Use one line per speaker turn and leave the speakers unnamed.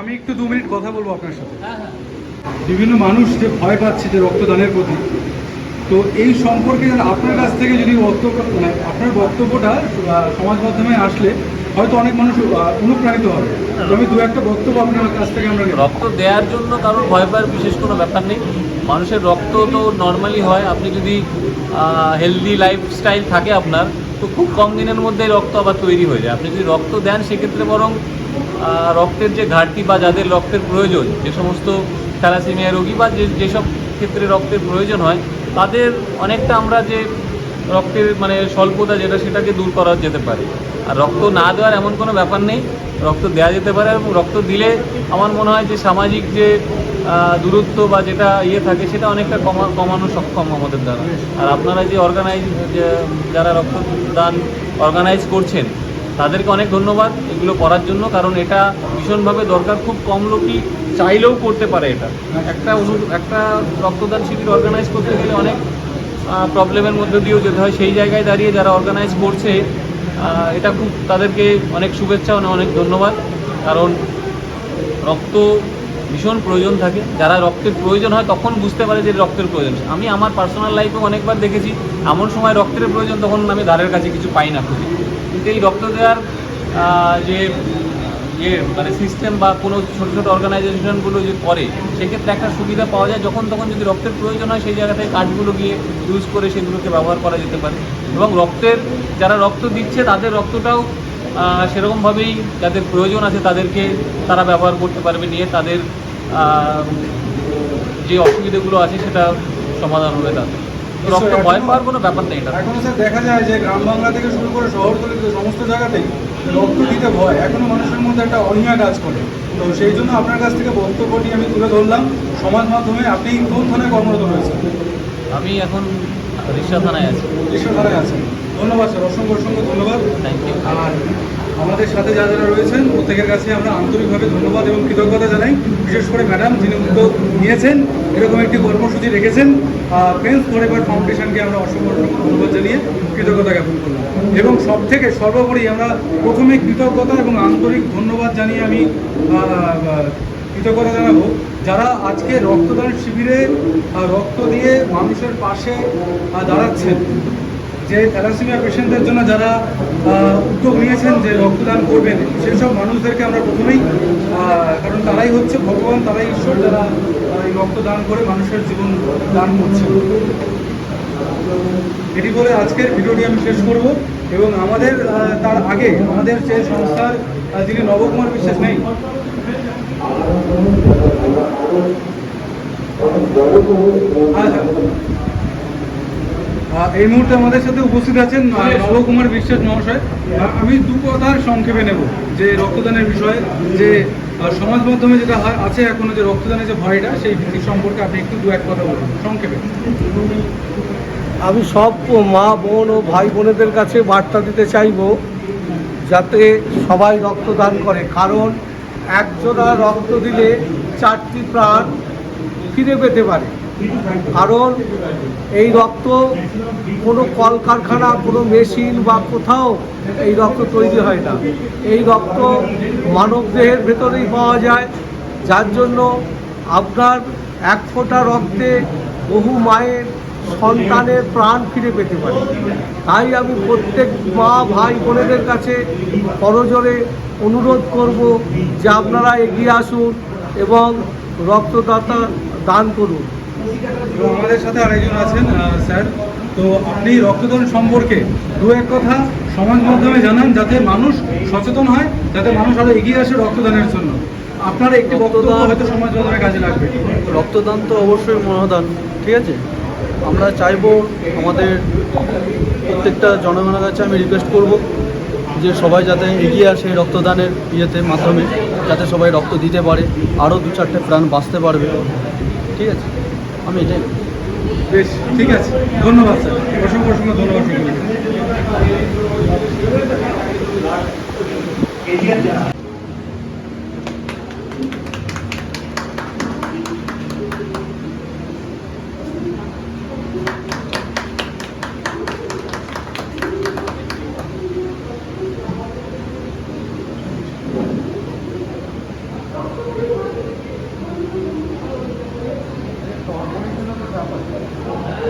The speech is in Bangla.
আমি একটু দু মিনিট কথা বলব আপনার সাথে। বিভিন্ন মানুষ যে ভয় পাচ্ছে যে রক্তদানের প্রতি তো এই সম্পর্কে আপনার কাছ থেকে যদি বক্তব্য মানে আপনার বক্তব্যটা সমাজ মাধ্যমে আসলে হয়তো অনেক মানুষ অনুপ্রাণিত হবে। আমি দু একটা বক্তব্য আপনার কাছ থেকে আমরা
রক্ত দেওয়ার জন্য কারোর ভয় পাওয়ার বিশেষ কোনো ব্যাপার নেই। মানুষের রক্ত তো নর্মালি হয়। আপনি যদি হেলদি লাইফস্টাইল থাকে আপনার তো খুব কম দিনের মধ্যে রক্ত আবার তৈরি হয়ে যায়। আপনি যদি রক্ত দেন সেক্ষেত্রে বরং রক্তের যে ঘাটতি বা যাদের রক্তের প্রয়োজন, যে সমস্ত থ্যালাসেমিয়া রোগী বা যে যেসব ক্ষেত্রে রক্তের প্রয়োজন হয়, তাদের অনেকটা আমরা যে রক্তের মানে স্বল্পতা যেটা, সেটাকে দূর করা যেতে পারে। আর রক্ত না দেওয়ার এমন কোনো ব্যাপার নেই, রক্ত দেওয়া যেতে পারে এবং রক্ত দিলে আমার মনে হয় যে সামাজিক যে দূরত্ব বা যেটা ইয়ে থাকে, সেটা অনেকটা কমা কমানো সক্ষম আমাদের দ্বারা। আর আপনারা যে অর্গানাইজ যারা রক্তদান অর্গানাইজ করছেন তাদেরকে অনেক ধন্যবাদ এগুলো করার জন্য, কারণ এটা ভীষণভাবে দরকার। খুব কম লোকই চাইলেও করতে পারে এটা। একটা অনু, একটা রক্তদান শিবির অর্গানাইজ করতে গেলে অনেক প্রবলেমের মধ্যে দিয়েও যেতে হয়। সেই জায়গায় দাঁড়িয়ে যারা অর্গানাইজ করছে এটা খুব তাদেরকে অনেক শুভেচ্ছা, অনেক ধন্যবাদ। কারণ রক্ত ভীষণ প্রয়োজন থাকে। যারা রক্তের প্রয়োজন হয় তখন বুঝতে পারে যে রক্তের প্রয়োজন। আমি আমার পার্সোনাল লাইফে অনেকবার দেখেছি, এমন সময় রক্তের প্রয়োজন তখন আমি ধারের কাছে কিছু পাই না খুঁজে। কিন্তু এই রক্ত দেওয়ার যে ইয়ে মানে সিস্টেম বা কোনো ছোটো ছোটো অর্গানাইজেশনগুলো যে করে, সেক্ষেত্রে একটা সুবিধা পাওয়া যায় যখন তখন যদি রক্তের প্রয়োজন হয়, সেই জায়গা থেকে কার্ডগুলো গিয়ে ইউজ করে সেগুলোকে ব্যবহার করা যেতে পারে। এবং রক্তের, যারা রক্ত দিচ্ছে, তাদের রক্তটাও সেরকমভাবেই যাদের প্রয়োজন আছে, তাদেরকে তারা ব্যবহার করতে পারবে, নিয়ে তাদের যে অসুবিধাগুলো আছে, সেটা সমাধান হবে তাদের। রক্ত ভয় পাওয়ার কোনো ব্যাপার নেই এটা?
এখনও স্যার দেখা যায় যে গ্রাম বাংলা থেকে শুরু করে শহরতলিতে সমস্ত জায়গাতেই রক্ত দিতে ভয়। এখনও মানুষের মধ্যে একটা অনীহা কাজ করে। তো সেই জন্য আপনার কাছ থেকে বক্তব্যটি আমি তুলে ধরলাম। সমাজ মাধ্যমে আপনি কোন থানায় কর্মরত রয়েছেন?
আমি এখন রিক্সা থানায় আছি।
রিক্সা থানায় আছেন। ধন্যবাদ স্যার। অসংখ্য অসংখ্য ধন্যবাদ।
থ্যাংক ইউ
আর আমাদের সাথে যারা যারা রয়েছেন, প্রত্যেকের কাছে আমরা আন্তরিকভাবে ধন্যবাদ এবং কৃতজ্ঞতা জানাই। বিশেষ করে ম্যাডাম, যিনি উদ্যোগ নিয়েছেন, এরকম একটি কর্মসূচি রেখেছেন। ফ্রেন্ডস ফরএভার ফাউন্ডেশনকে আমরা অসংখ্য অসংখ্য ধন্যবাদ জানিয়ে কৃতজ্ঞতা জ্ঞাপন করলাম। এবং সব থেকে সর্বোপরি আমরা প্রথমে কৃতজ্ঞতা এবং আন্তরিক ধন্যবাদ জানিয়ে আমি কৃতজ্ঞতা জানাব। যারা আজকে রক্তদান শিবিরে রক্ত দিয়ে মানুষের পাশে দাঁড়াচ্ছেন যে থ্যালাসেমিয়া পেশেন্টদের জন্য যারা উদ্যোগ নিয়েছেন যে রক্তদান করবেন সেসব মানুষদেরকে আমরা প্রথমেই কারণ তারাই হচ্ছে ভগবান তারাই ঈশ্বর যারা এই রক্তদান করে মানুষের জীবন দান করছে। এটি বলে আজকের ভিডিওটি আমি শেষ করব এবং আমাদের তার আগে আমাদের যে সংস্থার যিনি নবকুমার বিশ্বাস নেই। আহ, এই মুহূর্তে আমাদের সাথে উপস্থিত আছেন নবকুমার বিশ্বাস মহাশয়। আমি দু কথার সংক্ষেপে নেব যে রক্তদানের বিষয়ে যে সমাজ মাধ্যমে যেটা হয় আছে এখনও যে রক্তদানের যে ভয়টা সেই এই সম্পর্কে আপনি একটু দু এক কথা বলুন সংক্ষেপে।
আমি সব মা বোন ও ভাই বোনেদের কাছে বার্তা দিতে চাইব যাতে সবাই রক্তদান করে কারণ একজোড়া রক্ত দিলে চারটি প্রাণ ফিরে পেতে পারে। কারণ এই রক্ত কোনো কলকারখানা, কোনো মেশিন বা কোথাও এই রক্ত তৈরি হয় না। এই রক্ত মানব দেহের ভেতরেই পাওয়া যায়। যার জন্য আপনার এক ফোঁটা রক্তে বহু মায়ের সন্তানের প্রাণ ফিরে পেতে পারে। তাই আমি প্রত্যেক মা, ভাই, বোনেদের কাছে করজোরে অনুরোধ করব যে আপনারা এগিয়ে আসুন এবং রক্তদাতা দান করুন।
তো আমাদের সাথে আরেকজন আছেন স্যার। তো আপনি রক্তদান সম্পর্কে দু এক কথা সমাজ মাধ্যমে জানান যাতে মানুষ সচেতন হয় যাতে মানুষ আরও এগিয়ে আসে রক্তদানের জন্য। আপনার একটি বক্তব্য
রক্তদান-
হয়তো সমাজ মাধ্যমে কাজে লাগবে।
রক্তদান তো অবশ্যই মনোদান ঠিক আছে? আমরা চাইব আমাদের প্রত্যেকটা জনগণের কাছে আমি রিকোয়েস্ট করব যে সবাই যাতে এগিয়ে আসে রক্তদানের ইয়েতে মাধ্যমে যাতে সবাই রক্ত দিতে পারে আরও দু চারটে প্রাণ বাঁচতে পারবে ঠিক আছে? আমি এটাই
বেশ ঠিক আছে। ধন্যবাদ স্যার। অসংখ্য অসংখ্য ধন্যবাদ সকলকে।
টানা